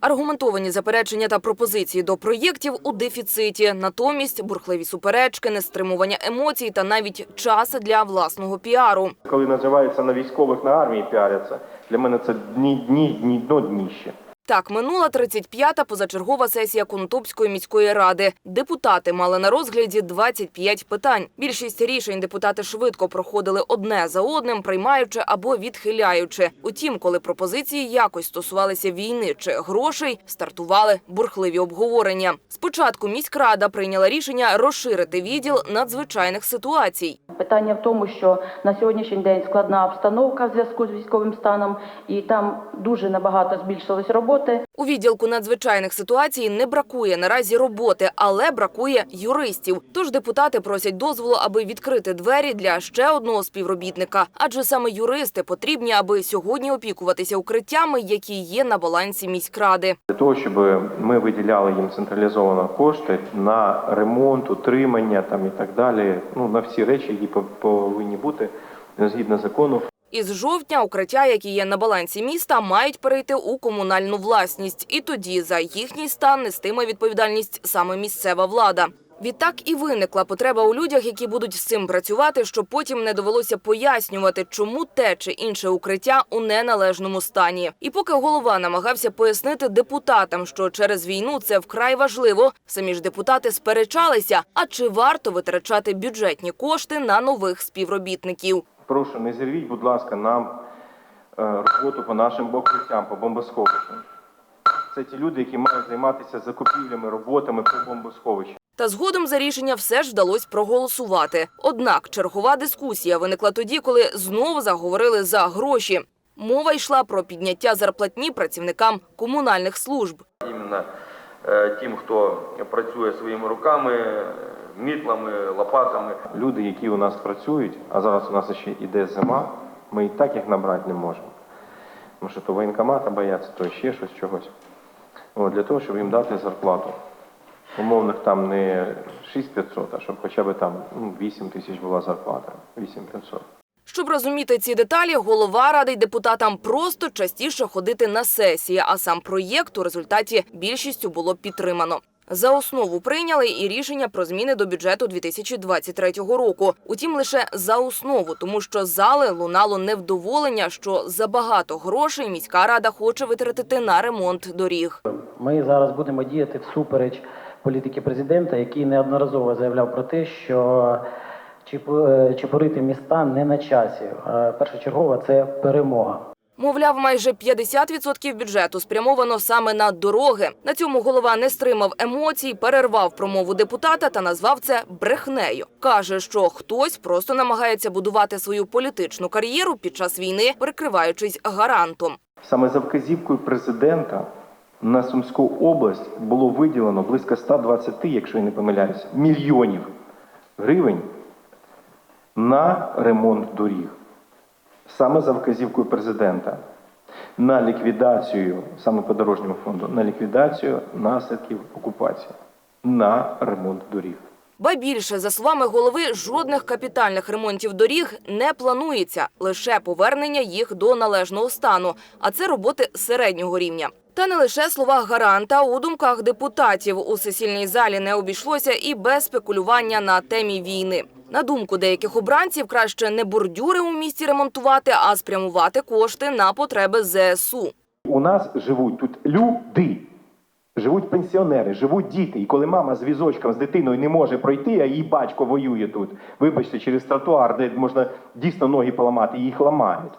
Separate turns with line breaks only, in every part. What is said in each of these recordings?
Аргументовані заперечення та пропозиції до проєктів у дефіциті. Натомість бурхливі суперечки, нестримування емоцій та навіть час для власного піару.
Коли називається на військових на армії піаряться, для мене це дні, дні, дні, дно дніще.
Так, минула 35-та позачергова сесія Конотопської міської ради. Депутати мали на розгляді 25 питань. Більшість рішень депутати швидко проходили одне за одним, приймаючи або відхиляючи. Утім, коли пропозиції якось стосувалися війни чи грошей, стартували бурхливі обговорення. Спочатку міськрада прийняла рішення розширити відділ надзвичайних ситуацій.
Питання в тому, що на сьогоднішній день складна обстановка в зв'язку з військовим станом, і там дуже набагато збільшилось роботи.
У відділку надзвичайних ситуацій не бракує наразі роботи, але бракує юристів. Тож депутати просять дозволу, аби відкрити двері для ще одного співробітника. Адже саме юристи потрібні, аби сьогодні опікуватися укриттями, які є на балансі міськради.
Для того, щоб ми виділяли їм централізовано кошти на ремонт, утримання там і так далі. Ну на всі речі, які пов- повинні бути згідно закону.
Із жовтня укриття, які є на балансі міста, мають перейти у комунальну власність. І тоді за їхній стан нестиме відповідальність саме місцева влада. Відтак і виникла потреба у людях, які будуть з цим працювати, щоб потім не довелося пояснювати, чому те чи інше укриття у неналежному стані. І поки голова намагався пояснити депутатам, що через війну це вкрай важливо, самі ж депутати сперечалися, а чи варто витрачати бюджетні кошти на нових співробітників.
Прошу, не зірвіть, будь ласка, нам е, роботу по нашим укриттям, по бомбосховищам. Це ті люди, які мають займатися закупівлями, роботами по бомбосховищам.
Та згодом за рішення все ж вдалося проголосувати. Однак чергова дискусія виникла тоді, коли знову заговорили за гроші. Мова йшла про підняття зарплатні працівникам комунальних служб.
іменно е, тим, хто працює своїми руками, мітлами, лопатами.
Люди, які у нас працюють, а зараз у нас ще йде зима, ми і так їх набрати не можемо. Тому що то воєнкомата бояться, то ще щось чогось. От, для того, щоб їм дати зарплату. Умовних там не 6500, а щоб хоча б там ну, 8 тисяч була зарплата. 8500.
Щоб розуміти ці деталі, голова радить депутатам просто частіше ходити на сесії, а сам проєкт у результаті більшістю було підтримано. За основу прийняли і рішення про зміни до бюджету 2023 року. Утім, лише за основу, тому що зали лунало невдоволення, що забагато грошей міська рада хоче витратити на ремонт доріг.
Ми зараз будемо діяти всупереч політики президента, який неодноразово заявляв про те, що чепурити міста не на часі. Е, Першочергова це перемога.
Мовляв, майже 50% бюджету спрямовано саме на дороги. На цьому голова не стримав емоцій, перервав промову депутата та назвав це брехнею. Каже, що хтось просто намагається будувати свою політичну кар'єру під час війни, прикриваючись гарантом.
Саме за вказівкою президента на Сумську область було виділено близько 120, якщо я не помиляюся, мільйонів гривень на ремонт доріг. Саме за вказівкою президента на ліквідацію, саме по дорожньому фонду, на ліквідацію наслідків окупації, на ремонт доріг.
Ба більше, за словами голови, жодних капітальних ремонтів доріг не планується, лише повернення їх до належного стану. А це роботи середнього рівня. Та не лише слова гаранта у думках депутатів у сесільній залі не обійшлося і без спекулювання на темі війни. На думку деяких обранців, краще не бордюри у місті ремонтувати, а спрямувати кошти на потреби ЗСУ.
У нас живуть тут люди, живуть пенсіонери, живуть діти. І коли мама з візочком з дитиною не може пройти, а її батько воює тут, вибачте, через тротуар, де можна дійсно ноги поламати, їх ламають.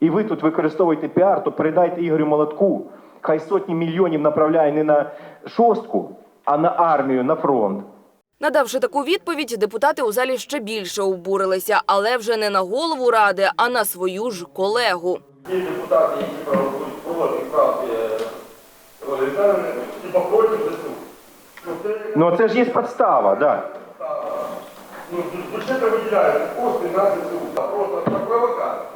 І ви тут використовуєте піар, то передайте Ігорю Молотку. Хай сотні мільйонів направляє не на шостку, а на армію, на фронт.
Надавши таку відповідь, депутати у залі ще більше обурилися, але вже не на голову ради, а на свою ж колегу.
Ті депутати, які проголосують проти правки Олі Віталіївни, типа проти ЗСУ. Ну, це,
Ну ж є підстава, да.
ну, з бюджету виділяють кошти на ЗСУ. Просто на провокацію.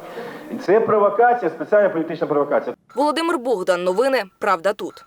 Це провокація, спеціальна політична провокація.
Володимир Богдан. Новини. Правда тут.